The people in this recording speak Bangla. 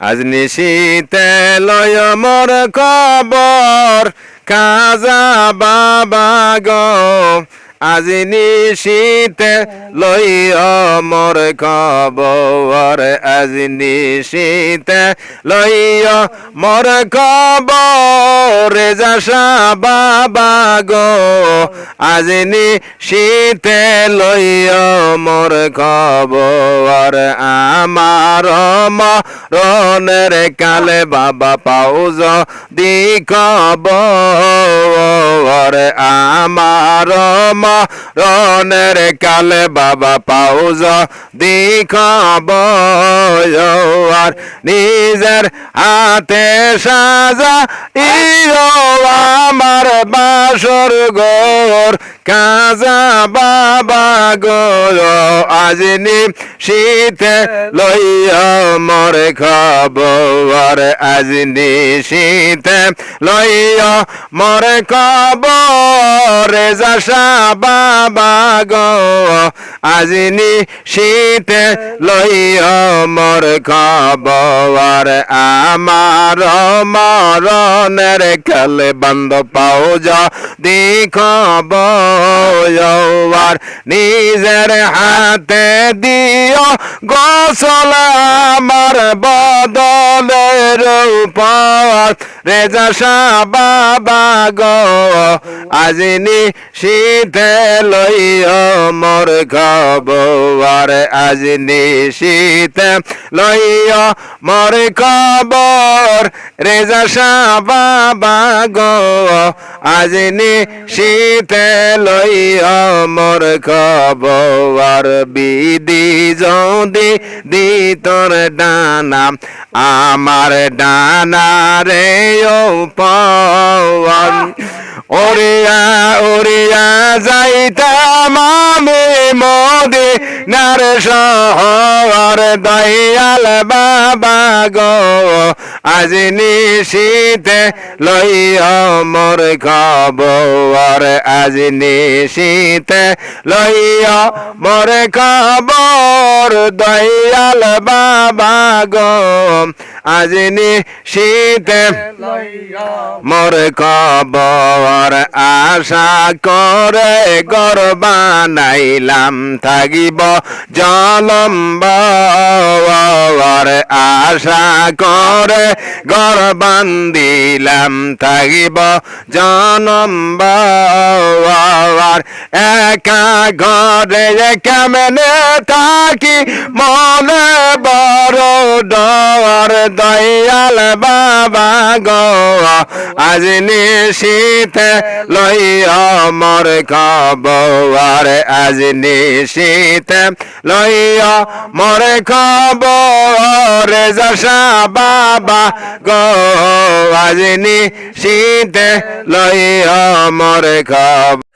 আজ নিশীতে লয় মোর খবর কাজা বাবা গো। আজ নিশীতে লইয় মোর খবর। আজ নিশীতে লইয় মোর খবর। যাসা বাবা গো আজ নিশীতে লইয় মোর খবর। আমার মরণের কালে বাবা পাউজ দিখবর আমার Ah. মরণের কালে বাবা পাউজ দিখবর নিজের হাতে সাজা ইয়ো আমার বাসর গোর কাজা বাবা গো, আজ নি শীতে লইয়া মর খবর, আজ নি শীতে লইয়া মর খবর যাসা বাবা গো আজ নি শীতে লইয়া মর খবর। আমার মরণের কালে বন্ধ পাও যা দেখবর নিজের হাতে দিও গোসল আমার বদলের উপর রেজা বাবা গো আজিনি শীতে লইও মোর খবর আজিনি শীতে লইও মোর খবর রেজা বাবা গো আজিনি শীতে লই অমর খবর বিদি যদি দি তোর ডানা আমার ডানা রে ও পড়িয়া ওরিয়া ওরিয়া যাইতাম নার শহর দয়াল বাবা গো, আজ নিশীতে লইয়া মোর খবর। আজ নিশীতে লইয়া মোর খবর, দয়াল বাবা গো, আজ নিশীতে মোর খবর। আশা করে গর বানাইলাম থাকিব জলম্বর আশা করে গর বান্দিলাম থাকিব জনম্বর একা ঘরে কেমনে থাকি? মনে বড় ডর দয়াল বাবা গো। আজ নিশীতে লইয়া মোর খবর। আজ নিশীতে লইয়া মোর খবর। যশা বাবা গো, আজ নিশীতে লইয়া মোর খবর।